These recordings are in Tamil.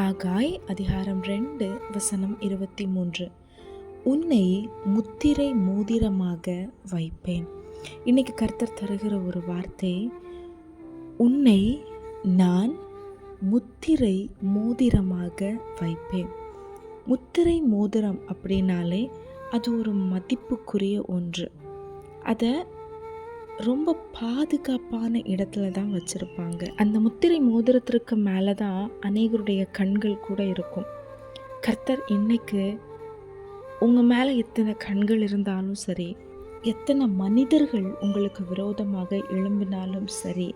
ஆகாய் அதிகாரம் ரெண்டு வசனம் இருபத்தி மூன்று. உன்னை முத்திரை மோதிரமாக வைப்பேன். இன்னைக்கு கர்த்தர் தருகிற ஒரு வார்த்தை உன்னை நான் முத்திரை மோதிரமாக வைப்பேன். முத்திரை மோதிரம் அப்படின்னாலே அது ஒரு மதிப்புக்குரிய ஒன்று. அதை ரொம்ப பாதுகாப்பான இடத்துல தான் வச்சுருப்பாங்க. அந்த முத்திரை மோதிரத்திற்கு மேலே தான் அநேகருடைய கண்கள் கூட இருக்கும். கர்த்தர் இன்னைக்கு உங்கள் மேலே எத்தனை கண்கள் இருந்தாலும் சரி எத்தனை மனிதர்கள் உங்களுக்கு விரோதமாக எழும்பினாலும் சரி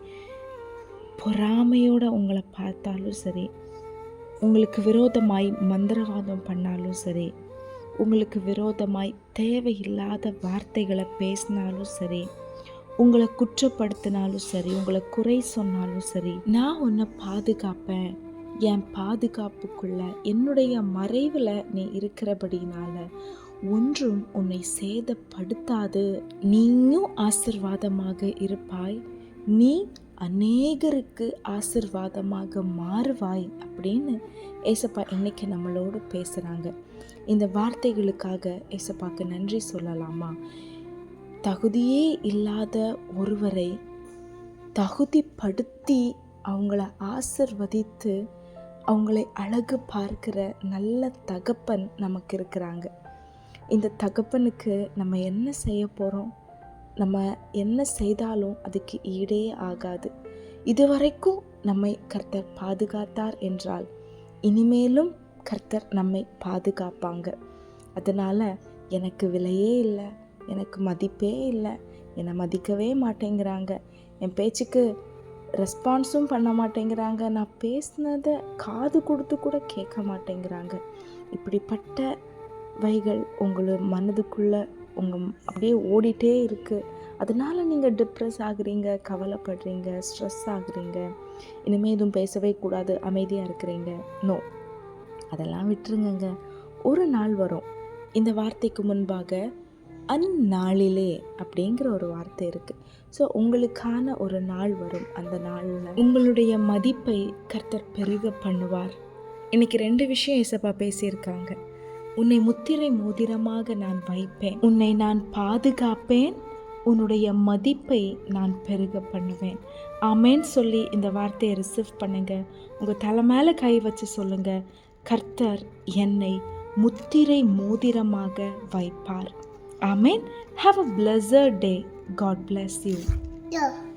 பொறாமையோட உங்களை பார்த்தாலும் சரி உங்களுக்கு விரோதமாய் மந்திரவாதம் பண்ணாலும் சரி உங்களுக்கு விரோதமாய் தேவையில்லாத வார்த்தைகளை பேசினாலும் சரி உங்களை குற்றப்படுத்தினாலும் சரி உங்களை குறை சொன்னாலும் சரி நான் உன்னை பாதுகாப்பேன். என் பாதுகாப்புக்குள்ள என்னுடைய மறைவில் நீ இருக்கிறபடினால ஒன்றும் உன்னை சேதப்படுத்தாது. நீயும் ஆசிர்வாதமாக இருப்பாய். நீ அநேகருக்கு ஆசிர்வாதமாக மாறுவாய் அப்படின்னு ஏசப்பா இன்னைக்கு நம்மளோடு பேசுகிறாங்க இந்த வார்த்தைகளுக்காக ஏசப்பாக்கு நன்றி சொல்லலாமா? தகுதியே இல்லாத ஒருவரை தகுதிப்படுத்தி அவங்கள ஆசிர்வதித்து அவங்களை அழகு பார்க்கிற நல்ல தகப்பன் நமக்கு இருக்கிறாங்க. இந்த தகப்பனுக்கு நம்ம என்ன செய்ய போகிறோம் நம்ம என்ன செய்தாலும் அதுக்கு ஈடே ஆகாது. இதுவரைக்கும் நம்மை கர்த்தர் பாதுகாத்தார் என்றால் இனிமேலும் கர்த்தர் நம்மை பாதுகாப்பாங்க. அதனால் எனக்கு விலையே இல்லை. எனக்கு மதிப்பே இல்லை. என்னை மதிக்கவே மாட்டேங்கிறாங்க. என் பேச்சுக்கு ரெஸ்பான்ஸும் பண்ண மாட்டேங்கிறாங்க. நான் பேசினதை காது கொடுத்து கூட கேட்க மாட்டேங்கிறாங்க. இப்படிப்பட்ட வைகள் உங்களை மனதுக்குள்ளே உங்கள் அப்படியே ஓடிட்டே இருக்குது அதனால் நீங்கள் டிப்ரெஸ் ஆகுறீங்க கவலைப்படுறீங்க ஸ்ட்ரெஸ் ஆகுறீங்க. இனிமேல் எதுவும் பேசவே கூடாது அமைதியாக இருக்கிறீங்க. நோ அதெல்லாம் விட்டுருங்கங்க. ஒரு நாள் வரும். இந்த வார்த்தைக்கு முன்பாக அந்நாளிலே அப்படிங்கிற ஒரு வார்த்தை இருக்குது ஸோ உங்களுக்கான ஒரு நாள் வரும் அந்த நாளில். உங்களுடைய மதிப்பை கர்த்தர் பெருக பண்ணுவார். இன்னைக்கு ரெண்டு விஷயம் ஏசப்பா பேசியிருக்காங்க. உன்னை முத்திரை மோதிரமாக நான் வைப்பேன். உன்னை நான் பாதுகாப்பேன். உன்னுடைய மதிப்பை நான் பெருக பண்ணுவேன். ஆமேன்னு சொல்லி இந்த வார்த்தையை ரிசீவ் பண்ணுங்க. உங்கள் தலை மேலே கை வச்சு சொல்லுங்கள் கர்த்தர் என்னை முத்திரை மோதிரமாக வைப்பார். Amen. Have a blessed day. God bless you. Yeah.